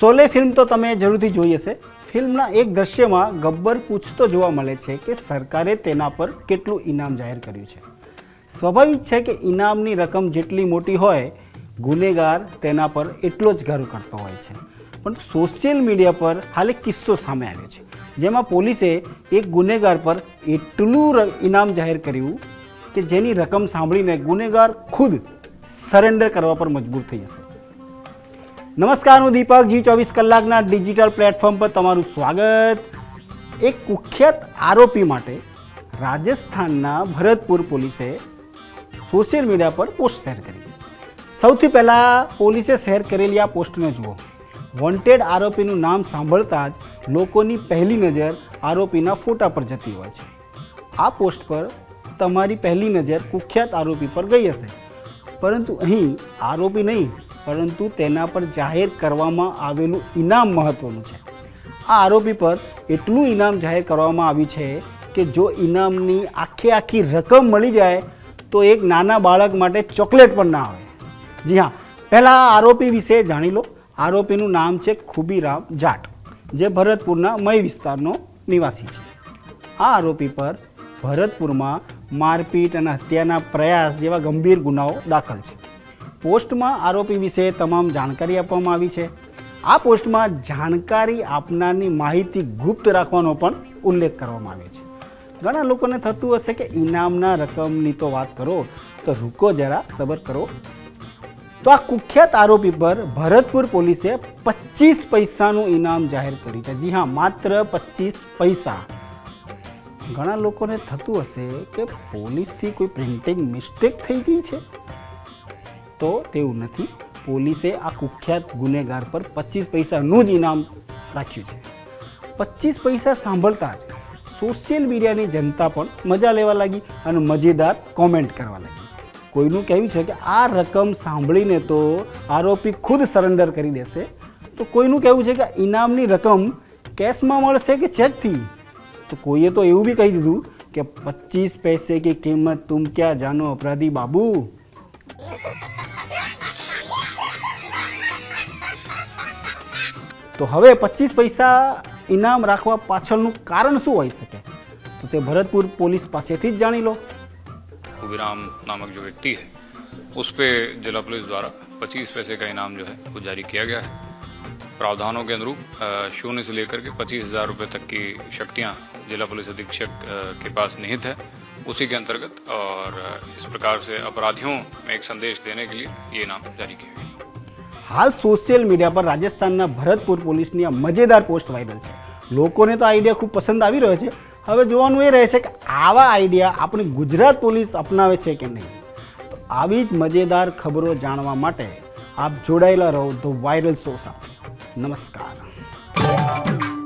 Sholay film તો તમે જરૂરથી જોઈ હશે. ફિલ્મના એક દ્રશ્યમાં ગબ્બર પૂછતો જોવા મળે છે કે સરકારે તેના પર કેટલું ઇનામ જાહેર કર્યું છે. સ્વાભાવિક છે કે ઇનામની રકમ જેટલી મોટી હોય, ગુનેગાર તેના પર એટલો જ ગર્વ કરતો હોય છે. પણ સોશિયલ મીડિયા પર હાલ એક કિસ્સો સામે આવ્યો છે. જેમાં પોલીસે એક ગુનેગાર પર એટલું ઇનામ જાહેર કર્યું કે જેની રકમ સાંભળીને ગુનેગાર ખુદ સરેન્ડર કરવા પર મજબૂર થઈ જશે. નમસ્કાર, હું દીપક. જી ચોવીસ કલાકના ડિજિટલ પ્લેટફોર્મ પર તમારું સ્વાગત. એક કુખ્યાત આરોપી માટે રાજસ્થાનના ભરતપુર પોલીસે સોશિયલ મીડિયા પર પોસ્ટ શેર કરી સૌથી પહેલાં પોલીસે શેર કરેલી આ પોસ્ટને જુઓ. વોન્ટેડ આરોપીનું નામ સાંભળતા જ લોકોની પહેલી નજર આરોપીના ફોટા પર જતી હોય છે. આ પોસ્ટ પર તમારી પહેલી નજર કુખ્યાત આરોપી પર ગઈ હશે. પરંતુ અહીં આરોપી નહીં પરંતુ તેના પર જાહેર કરવામાં આવેલું ઇનામ મહત્વનું છે. આ આરોપી પર એટલું ઇનામ જાહેર કરવામાં આવ્યું છે કે જો ઇનામની આખી આખી રકમ મળી જાય, તો એક નાના બાળક માટે ચોકલેટ પણ ના આવે. જી હા, પહેલાં આરોપી વિશે જાણી લો. આરોપીનું નામ છે ખુબીરામ જાટ, જે ભરતપુરના મય વિસ્તારનો નિવાસી છે. આ આરોપી પર ભરતપુરમાં મારપીટ અને હત્યાના પ્રયાસ જેવા ગંભીર ગુનાઓ દાખલ છે. પોસ્ટમાં આરોપી વિશે તમામ જાણકારી આપવામાં આવી છે. આ પોસ્ટમાં જાણકારી આપનારની માહિતી ગુપ્ત રાખવાનો પણ ઉલ્લેખ કરવામાં આવ્યો છે. ઘણા લોકોને થતું હશે કે ઇનામના રકમની તો વાત કરો, તો રૂકો જરા, સબર કરો. તો આ કુખ્યાત આરોપી પર ભરતપુર પોલીસે પચીસ પૈસાનું ઇનામ જાહેર કર્યું છે. જી હા, માત્ર પચીસ પૈસા. ઘણા લોકોને થતું હશે કે પોલીસથી કોઈ પ્રિન્ટિંગ મિસ્ટેક થઈ ગઈ છે? તો તેવું નથી. પોલીસે આ કુખ્યાત ગુનેગાર પર પચીસ પૈસાનું જ ઇનામ રાખ્યું છે. પચીસ પૈસા સાંભળતા જ સોશિયલ મીડિયાની જનતા પણ મજા લેવા લાગી અને મજેદાર કોમેન્ટ કરવા લાગી. કોઈનું કહેવું છે કે આ રકમ સાંભળીને તો આરોપી ખુદ સરેન્ડર કરી દેશે. તો કોઈનું કહેવું છે કે ઇનામની રકમ કેશમાં મળશે કે ચેકથી? તો કોઈએ તો એવું બી કહી દીધું કે પચીસ પૈસે કે કિંમત તુમ ક્યાં જાનો અપરાધી બાબુ? તો હવે પચીસ પૈસા ઇનામ રાખવા પાછળનું કારણ શું હોઈ શકે તો તે ભરતપુર પોલીસ પાસેથી જ જાણી લો खुबीराम नामक जो व्यक्ति है उस पे जिला पुलिस द्वारा 25 पैसे का इनाम जो है वो जारी किया गया है प्रावधानों के अनुरूप अ, शून्य से लेकर के पच्चीस हजार रुपये तक की शक्तियां जिला पुलिस अधीक्षक अ, के पास निहित है उसी के अंतर्गत और अ, इस प्रकार से अपराधियों में एक संदेश देने के लिए ये इनाम जारी किया गया હાલ સોશિયલ મીડિયા પર રાજસ્થાનના ભરતપુર પોલીસની આ મજેદાર પોસ્ટ વાયરલ છે. લોકોને તો આઈડિયા ખૂબ પસંદ આવી રહ્યો છે. હવે જોવાનું એ રહે છે કે આવા આઈડિયા આપણી ગુજરાત પોલીસ અપનાવે છે કે નહીં? તો આવી જ મજેદાર ખબરો જાણવા માટે આપ જોડાયેલા રહો તો વાયરલ શો સાથે. નમસ્કાર.